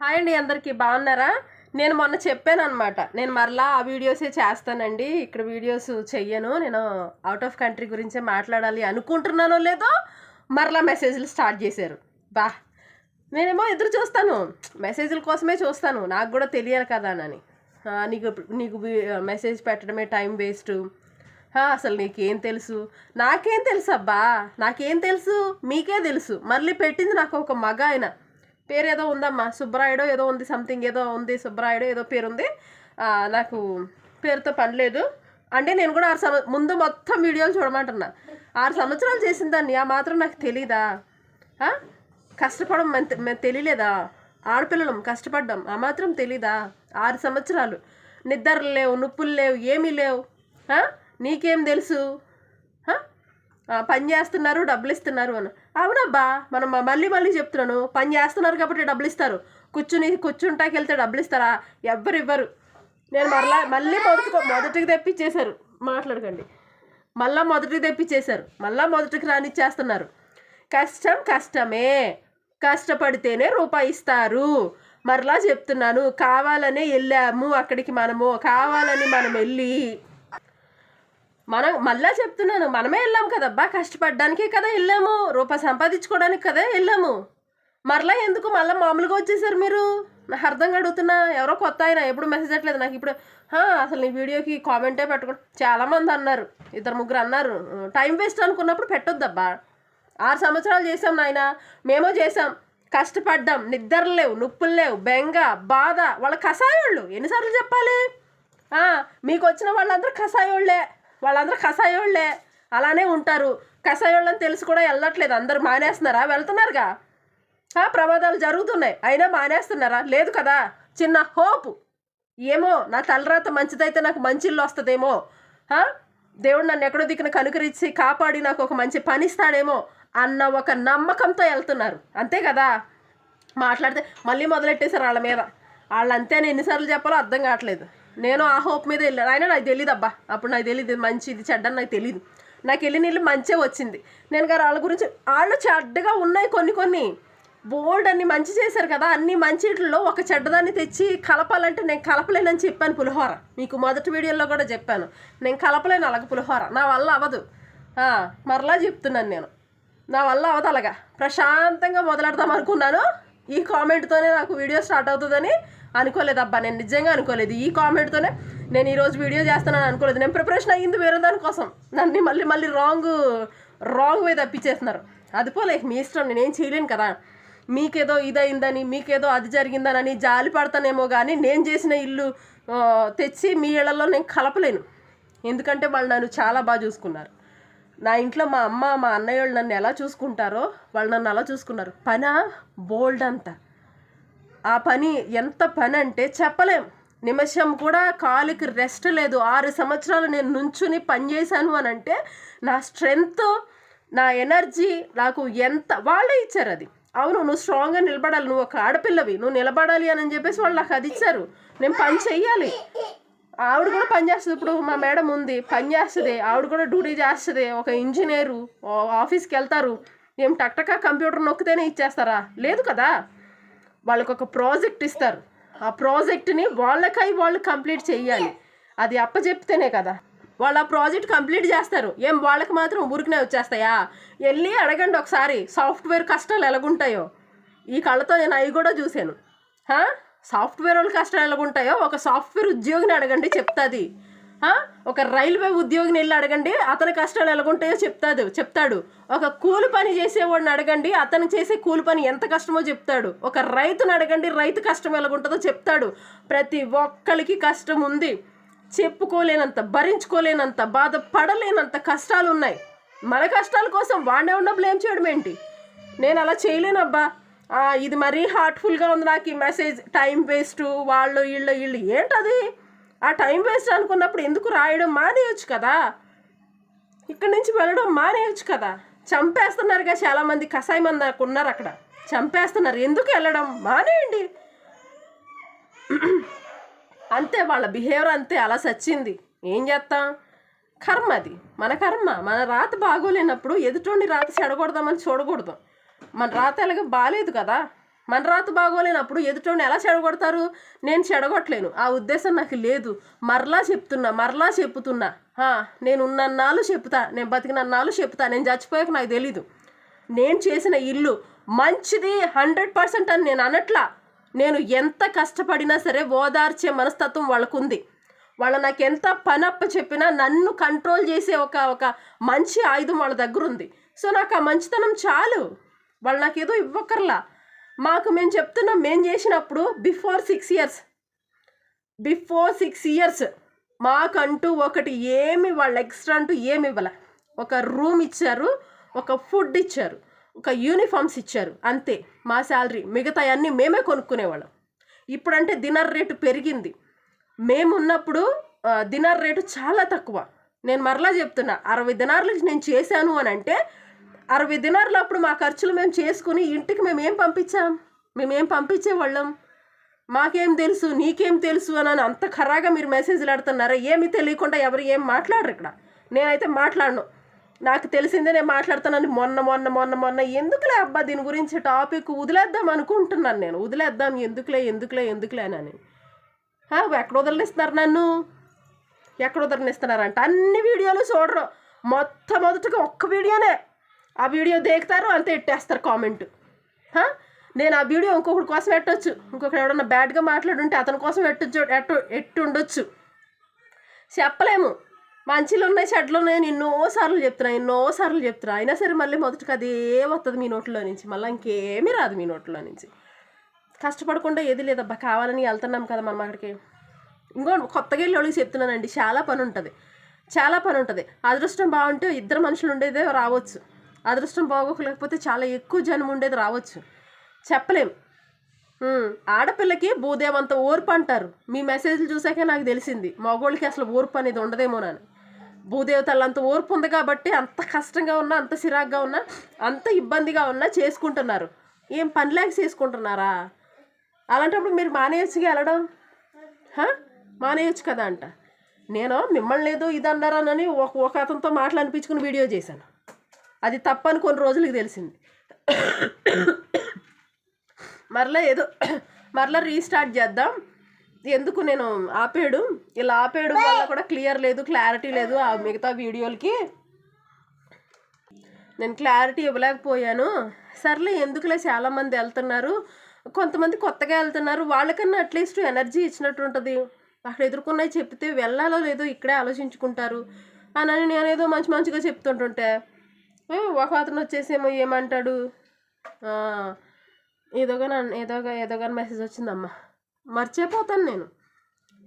Hi అండి అందరికీ బాగున్నారా? నేను మొన్న చెప్పాను అనమాట నేను మరలా ఆ వీడియోసే చేస్తానండి. ఇక్కడ వీడియోస్ చెయ్యను. నేను అవుట్ ఆఫ్ కంట్రీ గురించే మాట్లాడాలి అనుకుంటున్నానో లేదో మరలా మెసేజ్లు స్టార్ట్ చేశారు. బా నేనేమో ఎదురు చూస్తాను. మెసేజ్ల కోసమే చూస్తాను. నాకు కూడా తెలియాలి కదా అని. నీకు నీకు మెసేజ్ పెట్టడమే టైం వేస్ట్ అసలు నీకేం తెలుసు? నాకేం తెలుసు అబ్బా నాకేం తెలుసు? మీకే తెలుసు. మళ్ళీ పెట్టింది నాకు ఒక మగ ఆయన. పేరు ఏదో ఉందమ్మా. సుబ్బరాయుడు ఏదో ఉంది సంథింగ్ ఏదో ఉంది సుబ్బరాయుడు ఏదో పేరు ఉంది. నాకు పేరుతో పని లేదు. అంటే నేను కూడా ఆరు సంవ ముందు మొత్తం వీడియోలు చూడమంటున్నా. ఆరు సంవత్సరాలు చేసిన దాన్ని ఆ మాత్రం నాకు తెలీదా? కష్టపడడం మేము తెలియలేదా? ఆడపిల్లలం కష్టపడ్డాం ఆ మాత్రం తెలీదా? ఆరు సంవత్సరాలు. నిద్రలు లేవు నొప్పులు లేవు ఏమీ లేవు. నీకేం తెలుసు? పని చేస్తున్నారు డబ్బులు ఇస్తున్నారు అని అవునబ్బా మనం మళ్ళీ మళ్ళీ చెప్తున్నాను. పని చేస్తున్నారు కాబట్టి డబ్బులు ఇస్తారు కూర్చుని కూర్చుంటాకి వెళ్తే డబ్బులు ఇస్తారా ఎవ్వరు ఇవ్వరు నేను మరలా మళ్ళీ మొదటికి మొదటికి తెప్పించేశారు మాట్లాడకండి. మళ్ళా మొదటికి తెప్పించేశారు మళ్ళా మొదటికి రానిచ్చేస్తున్నారు. కష్టం కష్టమే. కష్టపడితేనే రూపాయి ఇస్తారు. మరలా చెప్తున్నాను కావాలనే వెళ్ళాము అక్కడికి మనము. కావాలని మనం వెళ్ళి మనం మళ్ళా చెప్తున్నాను మనమే వెళ్ళాము కదబ్బా కష్టపడడానికే కదా వెళ్ళాము రూపాయి సంపాదించుకోవడానికి కదా వెళ్ళాము. మరలా ఎందుకు మళ్ళీ మామూలుగా వచ్చేసారు మీరు? నాకు అర్థం అడుగుతున్నా ఎవరో కొత్త ఆయన ఎప్పుడు మెసేజ్ అట్లేదు నాకు ఇప్పుడు అసలు నీ వీడియోకి కామెంటే పెట్టుకోండి చాలామంది అన్నారు ఇద్దరు ముగ్గురు అన్నారు టైం వేస్ట్ అనుకున్నప్పుడు పెట్టొద్దబ్బా. ఆరు సంవత్సరాలు చేసాం నాయన మేమో చేసాం కష్టపడ్డాం నిద్రలు లేవు నొప్పులు లేవు బెంగ బాధ వాళ్ళ కషాయోళ్ళు ఎన్నిసార్లు చెప్పాలి? మీకు వచ్చిన వాళ్ళందరూ కషాయోళ్ళే. వాళ్ళందరూ కషాయోళ్ళే. అలానే ఉంటారు. కషాయోళ్ళని తెలిసి కూడా వెళ్ళట్లేదు. అందరూ మానేస్తున్నారా? వెళ్తున్నారుగా. ఆ, ప్రమాదాలు జరుగుతున్నాయి. అయినా మానేస్తున్నారా? లేదు కదా. చిన్న హోప్. ఏమో నా తలరాత మంచిదైతే నాకు మంచి ఇల్లు వస్తుందేమో. దేవుడు నన్ను ఎక్కడో దిక్కున కనుకరించి కాపాడి నాకు ఒక మంచి పనిస్తాడేమో అన్న ఒక నమ్మకంతో వెళ్తున్నారు. అంతే కదా. మాట్లాడితే మళ్ళీ మొదలెట్టేశారు వాళ్ళ మీద. వాళ్ళంతే నేను ఎన్నిసార్లు చెప్పాలో అర్థం కావట్లేదు. నేను ఆ హోప్ మీద వెళ్ళాను అయినా నాకు తెలియదు అబ్బా. అప్పుడు నాకు తెలియదు మంచిది చెడ్డ అని నాకు తెలియదు నాకు వెళ్ళి నీళ్ళు మంచిగా వచ్చింది. నేను గారు వాళ్ళ గురించి వాళ్ళు చెడ్డగా ఉన్నాయి కొన్ని కొన్ని. బోల్డ్ అన్ని మంచి చేశారు కదా అన్ని మంచిట్లో ఒక చెడ్డదాన్ని తెచ్చి కలపాలంటే నేను కలపలేనని చెప్పాను పులిహోర. మీకు మొదటి వీడియోలో కూడా చెప్పాను. నేను కలపలేను అలాగ పులిహోర. నా వల్ల అవ్వదు. మరలా చెప్తున్నాను నేను. నా వల్ల అవ్వదు అలాగా. ప్రశాంతంగా మొదలెడదాం అనుకున్నాను. ఈ కామెంట్తోనే నాకు వీడియో స్టార్ట్ అవుతుందని అనుకోలేదు అబ్బా నేను నిజంగా అనుకోలేదు. ఈ కామెంట్తోనే నేను ఈరోజు వీడియో చేస్తున్నాను అనుకోలేదు. నేను ప్రిపరేషన్ అయ్యింది వేరే దానికోసం. నన్ను మళ్ళీ మళ్ళీ రాంగ్ రాంగ్ వే తప్పించేస్తున్నారు. అది పోలే మీ ఇష్టం నేనేం చేయలేను కదా. మీకేదో ఇదైందని మీకేదో అది జరిగిందనని జాలి పడతానేమో కానీ నేను చేసిన ఇల్లు తెచ్చి మీ ఇళ్ళలో నేను కలపలేను. ఎందుకంటే వాళ్ళు నన్ను చాలా బాగా చూసుకున్నారు. నా ఇంట్లో మా అమ్మ మా అన్నయ్య వాళ్ళు నన్ను ఎలా చూసుకుంటారో వాళ్ళు నన్ను అలా చూసుకున్నారు. పనా? బోల్డ్ అంతా. ఆ పని ఎంత పని అంటే చెప్పలేం. నిమిషం కూడా కాలుకి రెస్ట్ లేదు. ఆరు సంవత్సరాలు నేను నుంచుని పనిచేశాను అని అంటే నా స్ట్రెంగ్త్ నా ఎనర్జీ నాకు ఎంత వాళ్ళే ఇచ్చారు అది. అవును నువ్వు స్ట్రాంగ్గా నిలబడాలి. నువ్వు ఒక ఆడపిల్లవి. నువ్వు నిలబడాలి అని చెప్పేసి వాళ్ళు నాకు అది ఇచ్చారు. నేను పని చెయ్యాలి. ఆవిడ కూడా పని చేస్తుంది. ఇప్పుడు మా మేడం ఉంది. పని చేస్తుంది. ఆవిడ కూడా డ్యూటీ చేస్తుంది. ఒక ఇంజనీరు ఆఫీస్కి వెళ్తారు. ఏం టక్టకా కంప్యూటర్ నొక్కితేనే ఇచ్చేస్తారా? లేదు కదా. వాళ్ళకి ఒక ప్రాజెక్ట్ ఇస్తారు. ఆ ప్రాజెక్ట్ని వాళ్ళకై వాళ్ళు కంప్లీట్ చేయాలి అది అప్పచెప్తేనే కదా. వాళ్ళు ఆ ప్రాజెక్ట్ కంప్లీట్ చేస్తారు. ఏం వాళ్ళకి మాత్రం ఊరికనే వచ్చేస్తాయా? వెళ్ళి అడగండి ఒకసారి సాఫ్ట్వేర్ కష్టాలు ఎలాగుంటాయో. ఈ కళ్ళతో నేను అవి కూడా చూశాను. సాఫ్ట్వేర్ వాళ్ళ కష్టాలు ఎలాగుంటాయో ఒక సాఫ్ట్వేర్ ఉద్యోగిని అడగండి చెప్తుంది. ఒక రైల్వే ఉద్యోగిని వెళ్ళి అడగండి అతని కష్టాలు ఎలాగుంటాయో చెప్తాడు చెప్తాడు. ఒక కూలి పని చేసేవాడిని అడగండి అతను చేసే కూలి పని ఎంత కష్టమో చెప్తాడు. ఒక రైతుని అడగండి రైతు కష్టం ఎలాగుంటుందో చెప్తాడు. ప్రతి ఒక్కరికి కష్టం ఉంది. చెప్పుకోలేనంత భరించుకోలేనంత బాధపడలేనంత కష్టాలు ఉన్నాయి. మన కష్టాల కోసం వాడినే ఉన్నప్పుడు బ్లేమ్ చేయడం ఏంటి? నేను అలా చేయలేనబ్బా ఇది మరీ హార్ట్ఫుల్గా ఉంది నాకు ఈ మెసేజ్ టైం వేస్ట్ వాళ్ళు వీళ్ళు వీళ్ళు. ఏంటది? ఆ టైం వేస్ట్ అనుకున్నప్పుడు ఎందుకు రాయడం మానేయచ్చు కదా? ఇక్కడి నుంచి వెళ్ళడం మానేయచ్చు కదా? చంపేస్తున్నారుగా చాలామంది కషాయం మంది ఉన్నారు అక్కడ. చంపేస్తున్నారు. ఎందుకు వెళ్ళడం? మానేయండి. అంతే వాళ్ళ బిహేవియర్ అంతే. అలా సచ్చింది. ఏం చేస్తాం? కర్మ అది. మన కర్మ. మన రాత బాగోలేనప్పుడు ఎదుటోండి రాత చెడగొడదామని చూడకూడదు. మన రాత ఎలాగ బాగాలేదు కదా? మన రాత బాగోలేనప్పుడు ఎదుటోని ఎలా చెడగొడతారు? నేను చెడగొట్టలేను. ఆ ఉద్దేశం నాకు లేదు. మరలా చెప్తున్నా మరలా చెప్తున్నా నేను ఉన్నన్నాళ్ళు చెప్తా నేను బతికినన్నాళ్ళు చెప్తా నేను చచ్చిపోయాక నాకు తెలీదు. నేను చేసిన ఇల్లు మంచిది హండ్రెడ్ పర్సెంట్ అని నేను అనట్లా. నేను ఎంత కష్టపడినా సరే ఓదార్చే మనస్తత్వం వాళ్ళకుంది. వాళ్ళ నాకు ఎంత పనప్ప చెప్పినా నన్ను కంట్రోల్ చేసే ఒక ఒక మంచి ఆయుధం వాళ్ళ దగ్గర ఉంది సో నాకు ఆ మంచితనం చాలు. వాళ్ళు నాకు ఏదో ఇవ్వకర్లా మాకు మేము చెప్తున్నాం మేము చేసినప్పుడు before six years before six years మాకంటూ ఒకటి ఏమి వాళ్ళు ఎక్స్ట్రా అంటూ ఏమి ఇవ్వాల. ఒక రూమ్ ఇచ్చారు ఒక ఫుడ్ ఇచ్చారు ఒక యూనిఫామ్స్ ఇచ్చారు అంతే. మా శాలరీ మిగతా అన్నీ మేమే కొనుక్కునేవాళ్ళం. ఇప్పుడంటే డిన్నర్ రేటు పెరిగింది. మేము ఉన్నప్పుడు డిన్నర్ రేటు చాలా తక్కువ. నేను మరలా చెప్తున్నా అరవై దినార్లు నేను చేశాను అని అంటే అరవై దినార్లు అప్పుడు మా ఖర్చులు మేము చేసుకుని ఇంటికి మేము ఏం పంపించాం? మేమేం పంపించేవాళ్ళం? మాకేం తెలుసు నీకేం తెలుసు అని అంత ఖరాగా మీరు మెసేజ్లు ఆడుతున్నారా? ఏమీ తెలియకుండా ఎవరు ఏం మాట్లాడరు ఇక్కడ. నేనైతే మాట్లాడను. నాకు తెలిసిందే నేను మాట్లాడుతానని మొన్న మొన్న మొన్న మొన్న ఎందుకులే అబ్బా దీని గురించి టాపిక్ వదిలేద్దాం అనుకుంటున్నాను నేను. వదిలేద్దాం ఎందుకులే ఎందుకులే ఎందుకులే అని. ఎక్కడ వదిలిస్తున్నారు నన్ను? ఎక్కడ వదిలిస్తున్నారంట? అన్ని వీడియోలు చూడరు. మొట్టమొదటిగా ఒక్క వీడియోనే. ఆ వీడియో దేకుతారు అంతే ఎట్టేస్తారు కామెంట్. నేను ఆ వీడియో ఇంకొకటి కోసం పెట్టవచ్చు ఇంకొకటి ఎవడన్నా బ్యాడ్గా మాట్లాడుంటే అతని కోసం పెట్టచ్చు ఎట్టు ఎట్టు ఉండొచ్చు చెప్పలేము. మంచిలు ఉన్నాయి చెడ్లు ఉన్నాయి ఎన్నోసార్లు చెప్తున్నా ఎన్నోసార్లు చెప్తున్నా. అయినా సరే మళ్ళీ మొదటికి అదే వస్తుంది మీ నోట్లో నుంచి. మళ్ళీ ఇంకేమీ రాదు మీ నోట్లో నుంచి. కష్టపడకుండా ఏది లేదబ్బా కావాలని వెళ్తున్నాం కదా మనం అక్కడికి. ఇంకో కొత్తగా వెళ్ళి చెప్తున్నానండి చాలా పని ఉంటుంది. చాలా పని ఉంటుంది. అదృష్టం బాగుంటే ఇద్దరు మనుషులు ఉండేదే రావచ్చు. అదృష్టం బాగోకలేకపోతే చాలా ఎక్కువ జనం ఉండేది రావచ్చు. చెప్పలేం. ఆడపిల్లకి భూదేవంత ఓర్పు అంటారు. మీ మెసేజ్లు చూసాకే నాకు తెలిసింది. మగోళ్ళకి అసలు ఓర్పు అనేది ఉండదేమోనని భూదేవతలు ఓర్పు ఉంది కాబట్టి అంత కష్టంగా ఉన్నా అంత సిరాగ్గా ఉన్నా అంత ఇబ్బందిగా ఉన్నా చేసుకుంటున్నారు. ఏం పని లేక చేసుకుంటున్నారా? అలాంటప్పుడు మీరు మానేయచ్చుగా వెళ్ళడం? మానేయచ్చు కదా అంట. నేను మిమ్మల్ని ఏదో ఇది అన్నారనని ఒక ఒక అతనితో మాటలు అనిపించుకుని వీడియో చేశాను. అది తప్పని కొన్ని రోజులకి తెలిసింది. మరలా ఏదో మరలా రీస్టార్ట్ చేద్దాం. ఎందుకు నేను ఆపేడు? ఇలా ఆపేయడం వల్ల కూడా క్లియర్ లేదు క్లారిటీ లేదు ఆ మిగతా వీడియోలకి. నేను క్లారిటీ ఇవ్వలేకపోయాను. సర్లే ఎందుకులే చాలామంది వెళ్తున్నారు? కొంతమంది కొత్తగా వెళ్తున్నారు. వాళ్ళకన్నా అట్లీస్ట్ ఎనర్జీ ఇచ్చినట్టు ఉంటుంది. అక్కడ ఎదుర్కొన్నాయి చెప్తే వెళ్ళాలో లేదో ఇక్కడే ఆలోచించుకుంటారు. అని అని నేనేదో మంచి మంచిగా చెప్తుంటుంటే ఒక అతను వచ్చేసేమో ఏమంటాడు? ఆ, ఏదోగా నన్ను ఏదోగా ఏదోగా మెసేజ్ వచ్చిందమ్మా. మర్చిపోతాను నేను.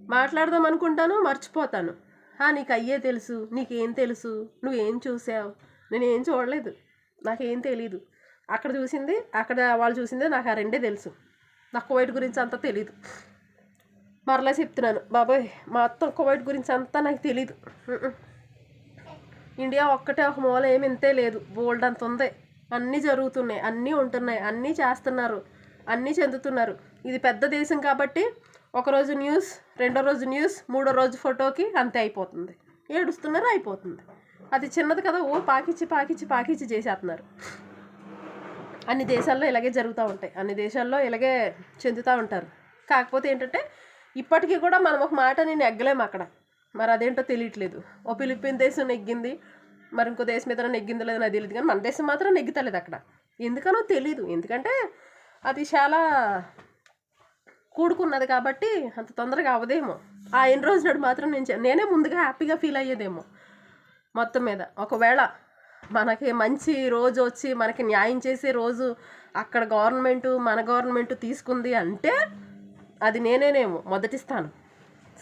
మాట్లాడదాం అనుకుంటాను మర్చిపోతాను. "ఆ, నీకు అయ్యే తెలుసు నీకేం తెలుసు నువ్వేం చూసావు? నేను ఏం చూడలేదు. నాకేం తెలీదు. అక్కడ చూసింది అక్కడ వాళ్ళు చూసింది నాకు ఆ రెండే తెలుసు. నాకు కువైట్ గురించి అంతా తెలీదు. మరలా చెప్తున్నాను. బాబాయ్ మొత్తం కువైట్ గురించి అంతా నాకు తెలీదు. ఇండియా ఒక్కటే ఒక మూల ఏమి ఇంతే లేదు. బోల్డ్ అంత ఉంది. అన్నీ జరుగుతున్నాయి. అన్నీ ఉంటున్నాయి. అన్నీ చేస్తున్నారు. అన్నీ చెందుతున్నారు. ఇది పెద్ద దేశం కాబట్టి ఒకరోజు న్యూస్ రెండో రోజు న్యూస్ మూడో రోజు ఫోటోకి అంతే అయిపోతుంది. ఏడుస్తున్నారు అయిపోతుంది. అది చిన్నది కదా. ఓ పాకిచ్చి పాకిచ్చి పాకిచ్చి చేసేస్తున్నారు. అన్ని దేశాల్లో ఇలాగే జరుగుతూ ఉంటాయి. అన్ని దేశాల్లో ఇలాగే చెందుతూ ఉంటారు. కాకపోతే ఏంటంటే ఇప్పటికీ కూడా మనం ఒక మాట నేను ఎగ్గలేము అక్కడ. మరి అదేంటో తెలియట్లేదు. ఓ ఫిలిప్పీన్ దేశం నెగ్గింది మరి ఇంకో దేశం ఏదైనా నెగ్గిందో లేదో నాకు తెలియదు. కానీ మన దేశం మాత్రం నెగ్గుతలేదు అక్కడ. ఎందుకనో తెలీదు. ఎందుకంటే అది చాలా కూడుకున్నది కాబట్టి అంత తొందరగా అవదేమో ఆ ఎన్ని రోజు నాడు మాత్రం నేను నేనే ముందుగా హ్యాపీగా ఫీల్ అయ్యేదేమో మొత్తం మీద. ఒకవేళ మనకి మంచి రోజు వచ్చి మనకి న్యాయం చేసే రోజు అక్కడ గవర్నమెంట్ మన గవర్నమెంట్ తీసుకుంది అంటే అది నేనేనేమో మొదటి స్థానం.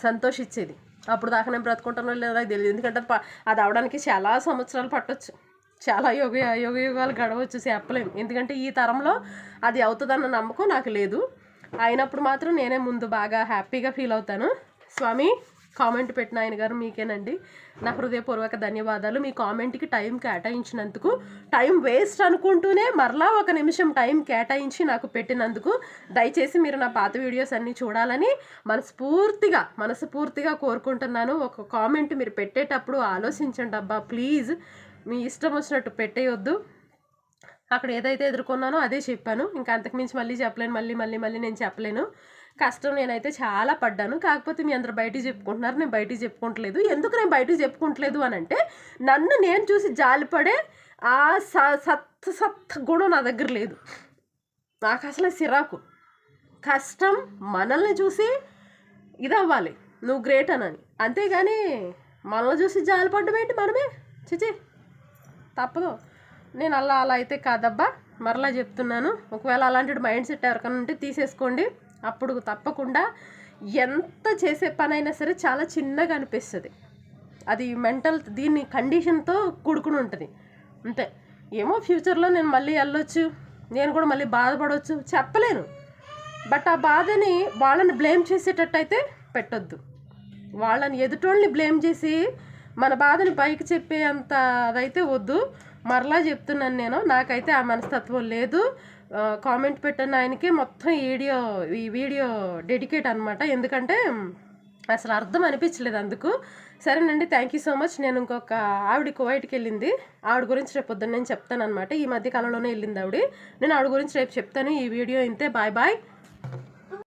సంతోషించేది అప్పుడు దాకా నేను బ్రతుకుంటానో లేదో నాకు తెలియదు ఎందుకంటే అది ప- అది అవడానికి చాలా సంవత్సరాలు పట్టొచ్చు. చాలా యుగ యుగ యుగాలు గడవచ్చు చెప్పలేము ఎందుకంటే ఈ తరంలో అది అవుతుందన్న నమ్మకం నాకు లేదు. అయినప్పుడు మాత్రం నేనే ముందు బాగా హ్యాపీగా ఫీల్ అవుతాను. స్వామి కామెంట్ పెట్టిన ఆయన గారు మీకేనండి. నా హృదయపూర్వక ధన్యవాదాలు. మీ కామెంట్కి టైం కేటాయించినందుకు టైం వేస్ట్ అనుకుంటూనే మరలా ఒక నిమిషం టైం కేటాయించి నాకు పెట్టినందుకు దయచేసి మీరు నా పాత వీడియోస్ అన్నీ చూడాలని మనస్ఫూర్తిగా మనస్ఫూర్తిగా కోరుకుంటున్నాను. ఒక కామెంట్ మీరు పెట్టేటప్పుడు ఆలోచించండి అబ్బా ప్లీజ్. మీ ఇష్టం వచ్చినట్టు పెట్టేయొద్దు. అక్కడ ఏదైతే ఎదుర్కొన్నానో అదే చెప్పాను. ఇంకా అంతకుమించి మళ్ళీ చెప్పలేను. మళ్ళీ మళ్ళీ మళ్ళీ నేను చెప్పలేను. కష్టం నేనైతే చాలా పడ్డాను. కాకపోతే మీ అందరు బయటికి చెప్పుకుంటున్నారు. నేను బయటికి చెప్పుకోవట్లేదు ఎందుకు నేను బయటికి చెప్పుకోవట్లేదు అని అంటే నన్ను నేను చూసి జాలిపడే ఆ స సత్ సత్ గుణం నా దగ్గర లేదు. నాకు అసలు సిరాకు. కష్టం మనల్ని చూసి ఇదవ్వాలి. నువ్వు గ్రేట్ అనని. అంతేగాని మనల్ని చూసి జాలిపడ్డం ఏంటి మనమే? చిచి తప్పదు. నేను అలా అలా అయితే కాదబ్బా. మరలా చెప్తున్నాను. ఒకవేళ అలాంటి మైండ్ సెట్ ఎవరికైనా ఉంటే తీసేసుకోండి. అప్పుడు తప్పకుండా ఎంత చేసే పని అయినా సరే చాలా చిన్నగా అనిపిస్తుంది. అది మెంటల్ దీన్ని కండిషన్తో కూడుకుని ఉంటుంది. అంతే. ఏమో ఫ్యూచర్లో నేను మళ్ళీ వెళ్ళొచ్చు నేను కూడా మళ్ళీ బాధపడవచ్చు చెప్పలేను. బట్ ఆ బాధని వాళ్ళని బ్లేమ్ చేసేటట్టయితే పెట్టొద్దు. వాళ్ళని ఎదుటోళ్ళని బ్లేమ్ చేసి మన బాధని పైకి చెప్పే అంత అదైతే వద్దు. మరలా చెప్తున్నాను నేను నాకైతే ఆ మనస్తత్వం లేదు. కామెంట్ పెట్టిన ఆయనకి మొత్తం వీడియో ఈ వీడియో డెడికేట్ అనమాట ఎందుకంటే అసలు అర్థం అనిపించలేదు అందుకు. సరేనండి థ్యాంక్ యూ సో మచ్ నేను ఇంకొక ఆవిడ కువైట్కి వెళ్ళింది. ఆవిడ గురించి రేపు పొద్దున్న నేను చెప్తాను అనమాట ఈ మధ్య కాలంలోనే వెళ్ళింది ఆవిడ. నేను ఆవిడ గురించి రేపు చెప్తాను. ఈ వీడియో ఇంతే. Bye bye